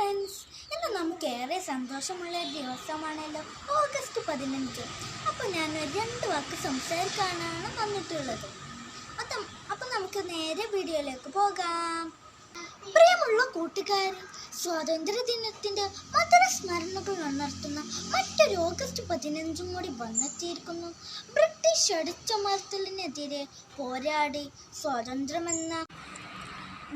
Friends ഇന്ന് നമുക്ക് ഏറെ സന്തോഷമുള്ള ഒരു ദിവസമാണല്ലോ ഓഗസ്റ്റ് പതിനഞ്ച്. അപ്പോൾ ഞാൻ രണ്ട് വാക്ക് സംസാരിക്കാനാണ് വന്നിട്ടുള്ളത്. അപ്പം അപ്പം നമുക്ക് നേരെ വീഡിയോയിലേക്ക് പോകാം. പ്രിയമുള്ള കൂട്ടുകാർ സ്വാതന്ത്ര്യ ദിനത്തിന്റെ മധുര സ്മരണകൾ ഉണർത്തുന്ന മറ്റൊരു ഓഗസ്റ്റ് പതിനഞ്ചും കൂടി വന്നെത്തിയിരിക്കുന്നു. ബ്രിട്ടീഷ് അടിച്ചമർത്തലിനെതിരെ പോരാടി സ്വാതന്ത്ര്യമെന്ന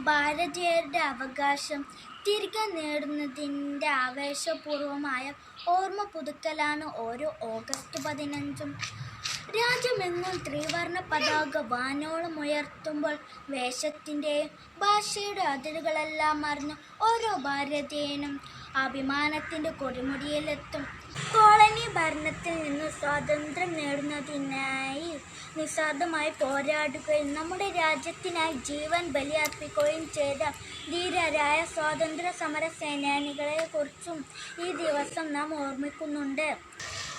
ഭാരതീയരുടെ അവകാശം തിരികെ നേടുന്നതിന്റെ ആവേശപൂർവമായ ഓർമ്മ പുതുക്കലാണ് ഓരോ ഓഗസ്റ്റ് പതിനഞ്ചും. രാജ്യമെങ്ങും ത്രിവർണ പതാക വാനോളം ഉയർത്തുമ്പോൾ വേഷത്തിന്റെയും ഭാഷയുടെ അതിരുകളെല്ലാം മറിഞ്ഞ് ഓരോ ഭാരതീയനും അഭിമാനത്തിന്റെ കൊടിമുടിയിലെത്തും. ഭരണത്തിൽ നിന്ന് സ്വാതന്ത്ര്യം നേടുന്നതിനായി നിസ്വാർത്ഥമായി പോരാടുകയും നമ്മുടെ രാജ്യത്തിനായി ജീവൻ ബലിയർപ്പിക്കുകയും ചെയ്ത ധീരരായ സ്വാതന്ത്ര്യ സമര സേനാനികളെ കുറിച്ചും ഈ ദിവസം നാം ഓർമ്മിക്കുന്നുണ്ട്.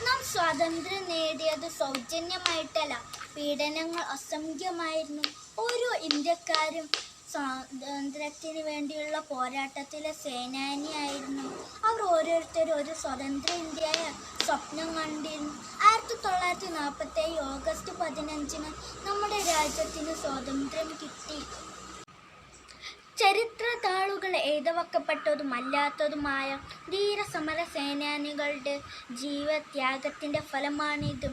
നാം സ്വാതന്ത്ര്യം നേടിയത് സൗജന്യമായിട്ടല്ല. പീഡനങ്ങൾ അസംഖ്യമായിരുന്നു. ഓരോ ഇന്ത്യക്കാരും സ്വാതന്ത്ര്യത്തിന് വേണ്ടിയുള്ള പോരാട്ടത്തിലെ സേനാനിയായിരുന്നു. അവർ ഓരോരുത്തരും ഒരു സ്വതന്ത്ര ഇന്ത്യയെ സ്വപ്നം കണ്ടിരുന്നു. ആയിരത്തി തൊള്ളായിരത്തി നാൽപ്പത്തി ഏഴ് ഓഗസ്റ്റ് പതിനഞ്ചിന് നമ്മുടെ രാജ്യത്തിന് സ്വാതന്ത്ര്യം കിട്ടി. താളുകൾ എഴുതവക്കപ്പെട്ടതുമല്ലാത്തതുമായ ധീരസമര സേനാനികളുടെ ജീവത്യാഗത്തിന്റെ ഫലമാണിത്.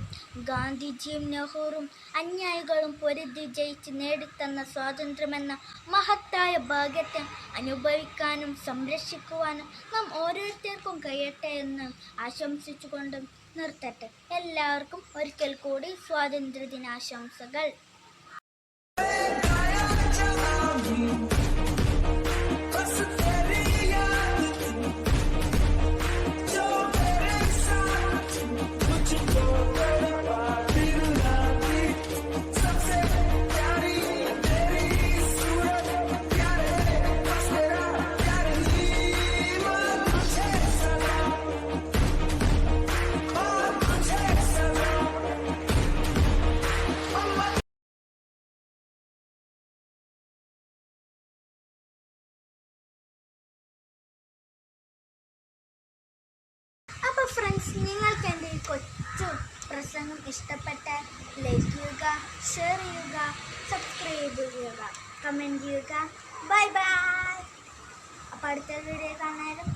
ഗാന്ധിജിയും നെഹ്റുവും അന്യായികളും പൊരുതി ജയിച്ച് നേടിത്തന്ന സ്വാതന്ത്ര്യമെന്ന മഹത്തായ ഭാഗ്യത്തെ അനുഭവിക്കാനും സംരക്ഷിക്കുവാനും നാം ഓരോരുത്തർക്കും കഴിയട്ടെ എന്ന് ആശംസിച്ചുകൊണ്ട് നിർത്തട്ടെ. എല്ലാവർക്കും ഒരിക്കൽ കൂടി സ്വാതന്ത്ര്യ ദിനാശംസകൾ നിങ്ങൾക്ക് എന്റെ ഈ കൊച്ചു പ്രസംഗം ഇഷ്ടപ്പെട്ട ലൈക്ക് ചെയ്യുക ഷെയർ ചെയ്യുക സബ്സ്ക്രൈബ് ചെയ്യുക കമന്റ് ചെയ്യുക. ബൈ ബൈ അപ്പോൾ അടുത്ത വീഡിയോ കാണാനും